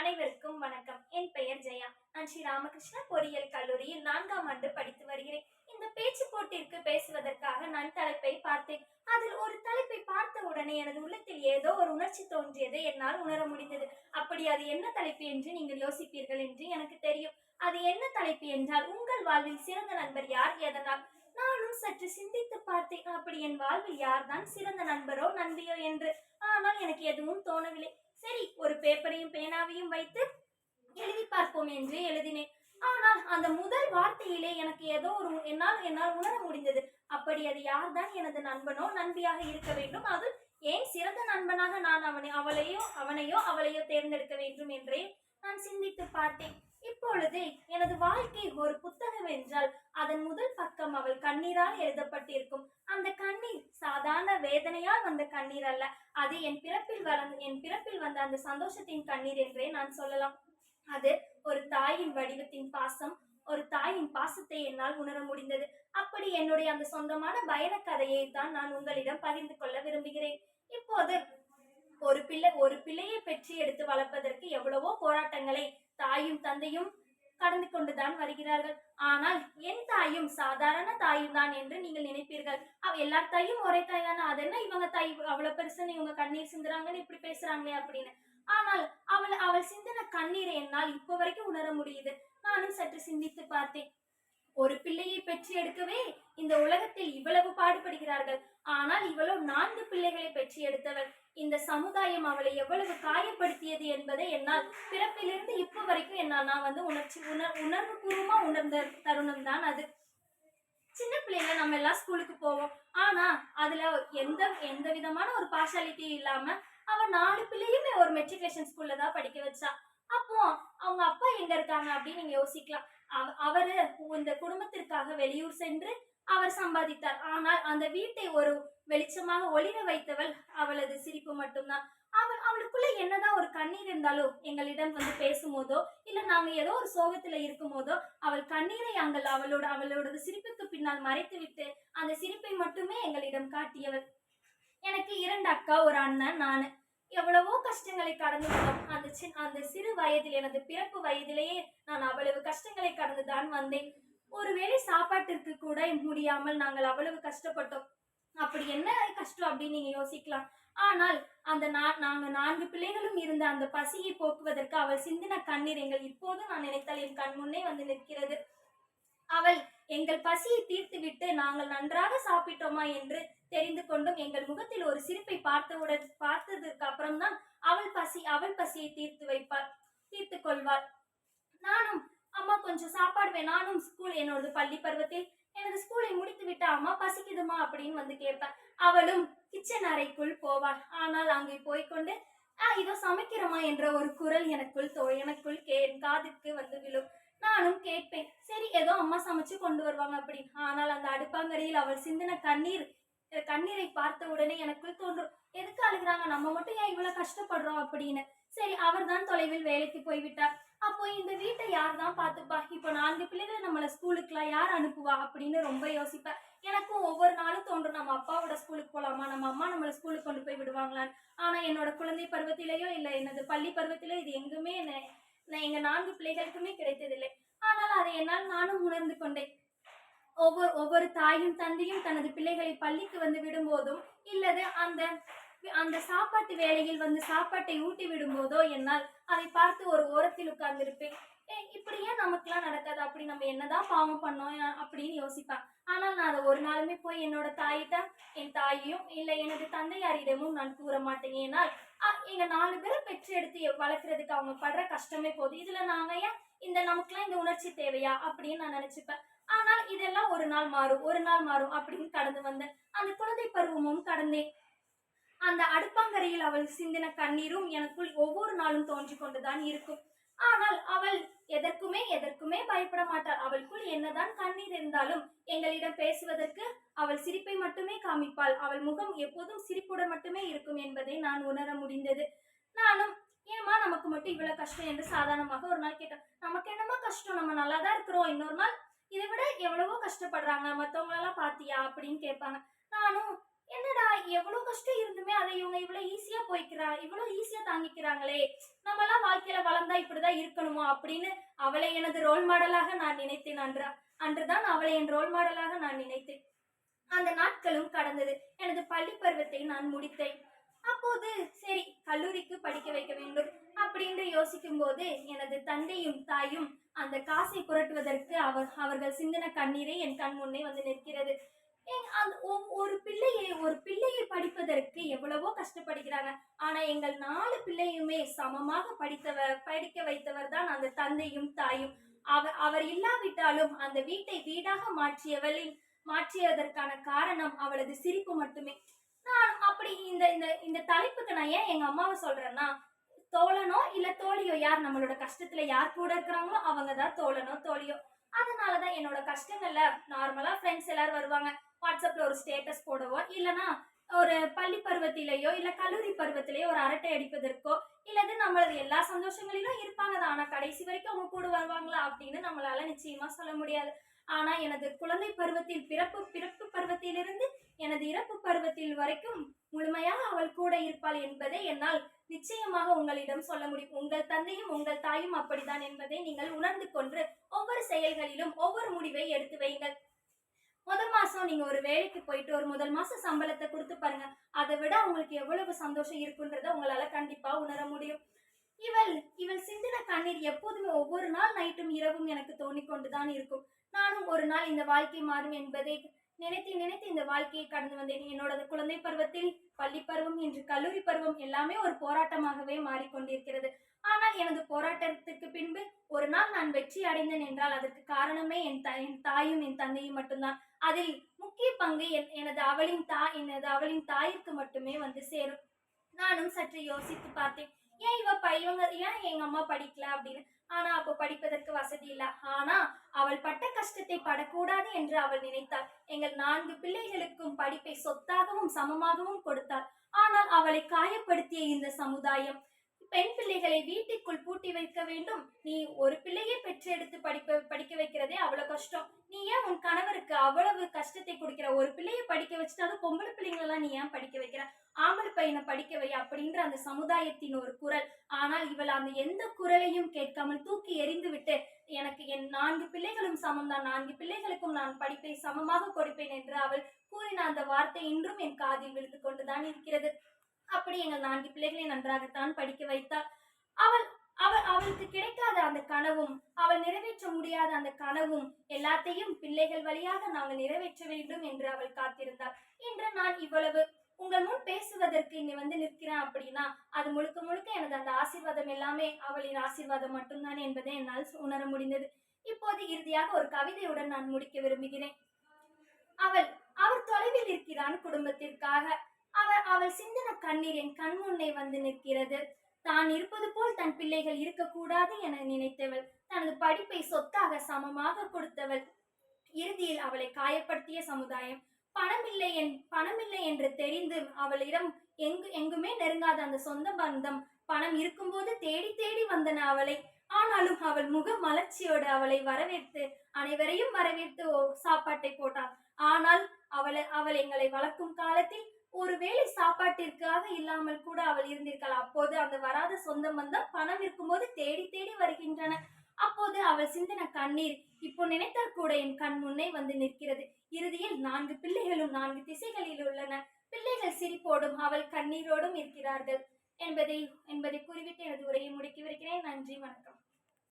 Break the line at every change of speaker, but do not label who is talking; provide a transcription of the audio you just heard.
அனைவருக்கும் வணக்கம். என் பெயர் ஜெயா. நான் ஸ்ரீ ராமகிருஷ்ண பொறியியல் கல்லூரியில் நான்காம் ஆண்டு படித்து வருகிறேன். இந்த பேச்சு போட்டிற்கு பேசுவதற்காக நான் தலைப்பை பார்த்தேன். அதில் ஒரு தலைப்பை பார்த்த உடனே எனது உள்ளத்தில் ஏதோ ஒரு உணர்ச்சி தோன்றியதை என்னால் உணர முடிந்தது. அப்படி அது என்ன தலைப்பு என்று நீங்கள் யோசிப்பீர்கள் என்று எனக்கு தெரியும். அது என்ன தலைப்பு என்றால் உங்கள் வாழ்வில் சிறந்த நண்பர் யார் எதனால்? நானும் சற்று சிந்தித்து பார்த்தேன். அப்படி என் வாழ்வில் யார்தான் சிறந்த நண்பரோ நண்பியோ என்று. ஆனால் எனக்கு எதுவும் தோணவில்லை. சரி ஒரு பேப்பரையும் பேனாவையும் வைத்து எழுதி பார்ப்போம் என்று எழுதினேன். ஆனால் அந்த முதல் வார்த்தையிலே எனக்கு ஏதோ ஒரு என்னால் என்னால் உணர முடிந்தது. அப்படி அது யார்தான் எனது நண்பனோ நண்பியாக இருக்க வேண்டும். அது ஏன் சிறந்த நண்பனாக நான் அவனை அவளையோ அவனையோ அவளையோ தேர்ந்தெடுக்க வேண்டும் என்றே நான் சிந்தித்து பார்த்தேன். இப்பொழுது எனது வாழ்க்கை ஒரு புத்தகம் என்றால் அதன் முதல் பக்கம் அவள் கண்ணீரால் எழுதப்பட்டிருக்கும். அந்த கண்ணீர் சாதாரண வேதனையால் வந்த கண்ணீர் அல்ல. அது என் பிறப்பில் வளர்ந்த என் பிறப்பில் வந்த அந்த சந்தோஷத்தின் கண்ணீர் என்றே நான் சொல்லலாம். அது ஒரு தாயின் வடிவத்தின் பாசம் ஒரு தாயின் பாசத்தை என்னால் உணர முடிந்தது. அப்படி என்னுடைய அந்த சொந்தமான பயண கதையை தான் நான் உங்களிடம் பகிர்ந்து கொள்ள விரும்புகிறேன். இப்போது ஒரு பிள்ளை ஒரு பிள்ளையை பெற்று எடுத்து வளர்ப்பதற்கு எவ்வளவோ போராட்டங்களை தாயும் தந்தையும் கடந்து கொண்டுதான் வருகிறார்கள். ஆனால் என் தாயும் சாதாரண தாயும் தான் என்று நீங்கள் நினைப்பீர்கள். அவ எல்லார் தாயும் ஒரே தாய் தானே அது என்ன? இவங்க தாய் அவ்வளவு பெருசுன்னு இவங்க கண்ணீர் சிந்துறாங்கன்னு இப்படி பேசுறாங்களே அப்படின்னு. ஆனால் அவள் அவள் சிந்தின கண்ணீரை என்னால் இப்போ வரைக்கும் உணர முடியுது. நானும் சற்று சிந்தித்து பார்த்தேன். ஒரு பிள்ளையை பெற்று எடுக்கவே இந்த உலகத்தில் இவ்வளவு பாடுபடுகிறார்கள். ஆனால் இவளோ நான்கு பிள்ளைகளை பெற்று எடுத்தவள் இந்த சமுதாயம் அவளை எவ்வளவு காயப்படுத்தியது என்பதை என்னால் பிறப்பிலிருந்து இப்போ வரைக்கும் என்னால் நான் வந்து உணர்ச்சி உணர் உணர்வு பூர்வமா உணர்ந்த தருணம் தான் அது. சின்ன பிள்ளைங்க நம்ம எல்லாம் ஸ்கூலுக்கு போவோம். ஆனா அதுல எந்த எந்த விதமான ஒரு பார்ஷாலிட்டியும் இல்லாம அவ நாலு பிள்ளையுமே ஒரு மெட்ரிகுலேஷன் ஸ்கூல்ல தான் படிக்க வச்சா. அப்போ அவங்க அப்பா எங்க இருக்காங்க அப்படின்னு நீங்க யோசிக்கலாம். அவ- அவரு இந்த குடும்பத்திற்காக வெளியூர் சென்று அவர் சம்பாதித்தார். ஆனால் அந்த வீட்டை ஒரு வெளிச்சமாக ஒளிர வைத்தவள் அவளது சிரிப்பு மட்டும்தான். அவள் அவளுக்குள்ள என்னதான் ஒரு கண்ணீர் இருந்தாலும் எங்களிடம் வந்து பேசும்போதோ இல்ல நாங்க ஏதோ ஒரு சோகத்துல இருக்கும் போதோ அவள் கண்ணீரை அங்கள் அவளோட அவளோட சிரிப்புக்கு பின்னால் மறைத்து விட்டு அந்த சிரிப்பை மட்டுமே எங்களிடம் காட்டியவள். எனக்கு இரண்டு அக்கா ஒரு அண்ணன் நானு. எவ்வளவோ கஷ்டங்களை கடந்து வந்தோம் அந்த சின் அந்த சிறு வயதில் எனது பிறப்பு வயதிலேயே நான் அவ்வளவு கஷ்டங்களை கடந்துதான் வந்தேன். ஒருவேளை சாப்பாட்டிற்கு கூட முடியாமல் நாங்கள் அவ்வளவு கஷ்டப்பட்டோம். அப்படி என்ன கஷ்டம் அப்படின்னு நீங்க யோசிக்கலாம். ஆனால் அந்த நா- நாங்க நான்கு பிள்ளைகளும் இருந்த அந்த பசியை போக்குவதற்கு அவள் சிந்தின கண்ணீர் எங்கள் இப்போது நான் நினைத்தால் என் கண் முன்னே வந்து நிற்கிறது. அவள் எங்கள் பசியை தீர்த்துவிட்டு நாங்கள் நன்றாக சாப்பிட்டோமா? என்று தெரிந்து கொண்டும் எங்கள் முகத்தில் ஒரு சிரிப்பை பார்த்தவுடன் பார்த்ததற்கு அப்புறம்தான் அவள் பசி அவள் பசியை தீர்த்து வைப்பாள் தீர்த்து கொள்வார் நானும் அம்மா கொஞ்சம் சாப்பாடுவேன் நானும் ஸ்கூல் என்னோட பள்ளி பருவத்தில் எனது ஸ்கூலை முடித்து விட்ட அம்மா பசிக்குதுமா? அப்படின்னு வந்து கேட்பேன் அவளும் கிச்சன் அறைக்குள் போவாள். ஆனால் அங்கே போய்க்கொண்டு ஆ இதோ சமைக்கிறோமா என்ற ஒரு குரல் எனக்குள் தோ எனக்குள் கே காதுக்கு வந்து விழும். நானும் கேட்பேன் சரி ஏதோ அம்மா சமைச்சு கொண்டு வருவாங்க அப்படின்னு. ஆனால் அந்த அடுப்பாங்கரையில் அவள் சிந்தின கண்ணீர் கண்ணீரை பார்த்த உடனே எனக்குள் தோன்றும் எதுக்கு அழுகுறாங்க? நம்ம மட்டும் ஏன் இவ்வளவு கஷ்டப்படுறோம்? அப்படின்னு. சரி அவர் தான் தொலைவில் வேலைக்கு போய்விட்டார். அப்போ இந்த வீட்டை யார் தான் பார்த்துப்பா? இப்போ நான்கு பிள்ளைகளை நம்மளை ஸ்கூலுக்குலாம் யார் அனுப்புவா? அப்படின்னு ரொம்ப யோசிப்பேன். எனக்கும் ஒவ்வொரு நாளும் தோன்றும் நம்ம அப்பாவோட ஸ்கூலுக்கு போகலாமா நம்ம அம்மா நம்மளை ஸ்கூலுக்கு கொண்டு போய் விடுவாங்களான்னு. ஆனால் என்னோட குழந்தை பருவத்திலேயோ இல்லை எனது பள்ளி பருவத்திலோ இது எங்குமே என்ன- எங்கள் நான்கு பிள்ளைகளுக்குமே கிடைத்ததில்லை. ஆனால் அதை என்னால் நானும் உணர்ந்து கொண்டேன். ஒவ்வொரு ஒவ்வொரு தாயும் தந்தையும் தனது பிள்ளைகளை பள்ளிக்கு வந்து விடும்போதும் இல்லது அந்த அந்த சாப்பாட்டு வேளையில் வந்து சாப்பாட்டை ஊட்டி விடும்போதோ என்னால் அதை பார்த்து ஒரு ஓரத்தில் உட்கார்ந்திருப்பேன். இப்படி ஏன் நமக்குலாம் நடக்காது? அப்படி நம்ம என்னதான் பாவம் பண்ணோம் அப்படின்னு யோசிப்பேன். ஆனால் நான் அதை ஒரு நாளுமே போய் என்னோட தாயிட்ட என் தாயையும் இல்லை எனது தந்தையாரிடமும் நான் கூற மாட்டேன். ஏனால் எங்க நாலு பேரை பெற்று எடுத்து வளர்க்கறதுக்கு அவங்க படுற கஷ்டமே போதும். இதுல நாங்க ஏன் இந்த நமக்குலாம் இந்த உணர்ச்சி தேவையா? அப்படின்னு நான் நினைச்சுப்பேன். ஆனால் இதெல்லாம் ஒரு நாள் மாறும் ஒரு நாள் மாறும் அப்படின்னு கடந்து வந்தேன். அந்த குழந்தை பருவமும் கடந்தேன் அந்த அடுப்பாங்கரையில் அவள் சிந்தின கண்ணீரும் எனக்குள் ஒவ்வொரு நாளும் தோன்றி கொண்டுதான் இருக்கும். ஆனால் அவள் எதற்குமே எதற்குமே பயப்பட மாட்டாள். அவளுக்குள் என்னதான் கண்ணீர் இருந்தாலும் எங்களிடம் பேசுவதற்கு அவள் சிரிப்பை மட்டுமே காமிப்பாள். அவள் முகம் எப்போதும் சிரிப்புடன் மட்டுமே இருக்கும் என்பதை நான் உணர முடிந்தது. நானும் ஏமா நமக்கு மட்டும் இவ்வளவு கஷ்டம் என்று சாதாரணமாக ஒரு நாள் கேட்டேன். நமக்கு என்னமா கஷ்டம்? நம்ம நல்லா தான் இருக்கிறோம். இன்னொரு நாள் இதை விட எவ்வளவோ கஷ்டப்படுறாங்க. மத்தவங்களெல்லாம் பாத்தியா? அப்படின்னு கேட்பாங்க. நானும் என்னடா எவ்வளவு கஷ்டம் இருந்துமே அதை இவங்க இவ்வளவு ஈஸியா போய்க்கிறா இவ்வளவு ஈஸியா தாங்கிக்கிறாங்களே. நம்ம எல்லாம் வாழ்க்கையில வளர்ந்தா இப்படிதான் இருக்கணுமா அப்படின்னு அவளை எனது ரோல் மாடலாக நான் நினைத்தேன் அன்றா. அன்றுதான் அவளை என் ரோல் மாடலாக நான் நினைத்தேன். அந்த நாட்களும் கடந்தது. எனது பள்ளி பருவத்தை நான் முடித்தேன். அப்போது சரி கல்லூரிக்கு படிக்க வைக்க வேண்டும் அப்படின்னு யோசிக்கும் போது எனது தந்தையும் தாயும் அந்த காசை புரட்டுவதற்கு அவர் அவர்கள் சிந்தின கண்ணீரே என் கண் முன்னே வந்து நிற்கிறது. ஒரு பிள்ளையை ஒரு பிள்ளையை படிப்பதற்கு எவ்வளவோ கஷ்டப்படுகிறாங்க. ஆனா எங்கள் நாலு பிள்ளையுமே சமமாக படித்தவர் படிக்க வைத்தவர் தான் அந்த தந்தையும் தாயும். அவர் அவர் இல்லாவிட்டாலும் அந்த வீட்டை வீடாக மாற்றியவளின் மாற்றியதற்கான காரணம் அவளது சிரிப்பு மட்டுமே. நான் அப்படி இந்த இந்த இந்த தலைப்புக்கு நான் ஏன் எங்க அம்மாவை சொல்றேன்னா தோழனோ இல்ல தோழியோ யார் நம்மளோட கஷ்டத்துல யார் கூட இருக்கிறாங்களோ அவங்க தான் தோழனோ தோழியோ. அதனாலதான் என்னோட கஷ்டங்கள்ல நார்மலா ஃப்ரெண்ட்ஸ் எல்லாரும் வருவாங்க. வாட்ஸ்அப்ல ஒரு ஸ்டேட்டஸ் போடவோ இல்லைன்னா ஒரு பள்ளி பருவத்திலேயோ இல்ல கல்லூரி பருவத்திலேயோ ஒரு அரட்டை அடிப்பதற்கோ இல்லது நம்மளது எல்லா சந்தோஷங்களிலும் இருப்பாங்க தான். ஆனா கடைசி வரைக்கும் அவங்க கூட வருவாங்களா அப்படின்னு நம்மளால நிச்சயமா சொல்ல முடியாது. ஆனா எனது குழந்தை பருவத்தில் பிறப்பு பிறப்பு பருவத்திலிருந்து எனது இறப்பு பருவத்தில் வரைக்கும் முழுமையாக அவள் கூட இருப்பாள் என்பதை என்னால் நிச்சயமாக உங்களிடம் சொல்ல முடியும். உங்கள் தந்தையும் உங்கள் தாயும் அப்படித்தான் என்பதை நீங்கள் உணர்ந்து கொண்டு ஒவ்வொரு செயல்களிலும் ஒவ்வொரு முடிவை எடுத்து வையுங்கள். முதல் மாசம் நீங்க ஒரு வேலைக்கு போயிட்டு ஒரு முதல் மாசம் சம்பளத்தை கொடுத்து பாருங்க. அதை விட உங்களுக்கு எவ்வளவு சந்தோஷம் இருக்குன்றத உங்களால கண்டிப்பா உணர முடியும். இவள் இவள் சிந்தின கண்ணீர் எப்போதுமே ஒவ்வொரு நாள் நைட்டும் இரவும் எனக்கு தோணிக்கொண்டுதான் இருக்கும். நானும் ஒரு நாள் இந்த வாழ்க்கை மாறும் என்பதை நினைத்து நினைத்து இந்த வாழ்க்கையை கடந்து வந்தேன். என்னோட குழந்தை பருவத்தில் பள்ளி பருவம் இன்று கல்லூரி பருவம் எல்லாமே ஒரு போராட்டமாகவே மாறிக்கொண்டிருக்கிறது ஆனால் எனது போராட்டத்துக்கு பின்பு ஒரு நாள் நான் வெற்றி அடைந்தேன் என்றால் அதற்கு காரணமே என் த- என் தாயும் என் தந்தையும் மட்டும்தான். அதில் முக்கிய பங்கு என்- எனது அவளின் தா எனது அவளின் தாயிற்கு மட்டுமே வந்து சேரும். நானும் சற்று யோசித்து பார்த்தேன். ஏன் இவ பையவங்க ஏன் எங்க அம்மா படிக்கல அப்படின்னு? ஆனா அப்போ படிப்பதற்கு வசதி இல்ல. ஆனா அவள் பட்ட கஷ்டத்தை படக்கூடாது என்று அவள் நினைத்தாள். எங்கள் நான்கு பிள்ளைகளுக்கும் படிப்பை சொத்தாகவும் சமமாகவும் கொடுத்தாள். ஆனால் அவளை காயப்படுத்திய இந்த சமுதாயம் பெண் பிள்ளைகளை வீட்டுக்குள் பூட்டி வைக்க வேண்டும். நீ ஒரு பிள்ளையை பெற்றெடுத்து படிப்ப படிக்க வைக்கிறதே அவ்வளவு கஷ்டம். நீ ஏன் உன் கணவருக்கு அவ்வளவு கஷ்டத்தை கொடுக்கிற? ஒரு பிள்ளையை படிக்க வச்சுட்டு அது பொம்பளை பிள்ளைங்களெல்லாம் நீ ஏன் படிக்க வைக்கிற? ஆம்பளை பையனை படிக்க வை அப்படின்ற அந்த சமுதாயத்தின் ஒரு குரல். ஆனால் இவள் அந்த எந்த குரலையும் கேட்காமல் தூக்கி எறிந்து விட்டு எனக்கு என் நான்கு பிள்ளைகளும் சமம்தான் நான்கு பிள்ளைகளுக்கும் நான் படிப்பை சமமாக கொடுப்பேன் என்று அவள் கூறின அந்த வார்த்தை இன்றும் என் காதில் விழுந்து கொண்டுதான் இருக்கிறது. அப்படி எங்கள் நான்கு பிள்ளைகளை நன்றாகத்தான் படிக்க வைத்தாள். அவள் அவள் அவளுக்கு கிடைக்காத அந்த கனவும் அவள் நிறைவேற்ற முடியாத அந்த கனவும் எல்லாத்தையும் பிள்ளைகள் வழியாக நாங்கள் நிறைவேற்ற வேண்டும் என்று அவள் காத்திருந்தாள். இன்று நான் இவ்வளவு உங்கள் முன் பேசுவதற்கு இங்க வந்து நிற்கிறேன் அப்படின்னா அது முழுக்க முழுக்க எனது அந்த ஆசீர்வாதம் எல்லாமே அவளின் ஆசீர்வாதம் மட்டும்தான் என்பதை என்னால் உணர முடிந்தது. இப்போது இறுதியாக ஒரு கவிதையுடன் நான் முடிக்க விரும்புகிறேன். அவள் அவர் தொலைவில் இருக்கிறான் குடும்பத்திற்காக. அவர் அவள் சிந்தின கண்ணீர் என் கண் முன்னே வந்து நிற்கிறது. தான் இருப்பது போல் தன் பிள்ளைகள் இருக்கக்கூடாது என நினைத்தவள். தனது படிப்பை சொத்தாக சமமாக கொடுத்தவள். இறுதியில் அவளை காயப்படுத்திய சமுதாயம். பணமில்லை என் பணமில்லை என்று தெரிந்து அவளிடம் எங்கு எங்குமே நெருங்காத அந்த சொந்த பந்தம் பணம் இருக்கும்போது தேடி தேடி வந்தன அவளை. ஆனாலும் அவள் முக மலர்ச்சியோடு அவளை வரவேற்று அனைவரையும் வரவேற்று ஓ- சாப்பாட்டை போட்டாள். ஆனால் அவளை அவள் எங்களை வளர்க்கும் காலத்தில் ஒருவேளை சாப்பாட்டிற்காக இல்லாமல் கூட அவள் இருந்திருக்கலாம் அப்போது அந்த வராத சொந்த பந்தம் பணம் இருக்கும்போது தேடி தேடி வருகின்றன. அப்போது அவள் சிந்தின கண்ணீர் இப்போ நினைத்தால் கூட என் கண் முன்னே வந்து நிற்கிறது. இறுதியில் நான்கு பிள்ளைகளும் நான்கு திசைகளில் உள்ளன. பிள்ளைகள் சிரிப்போடும் அவள் கண்ணீரோடும் இருக்கிறார்கள். என்பதை என்பதை குறிவிட்டு எனது உரையை முடுக்கிவிருக்கிறேன். நன்றி வணக்கம்.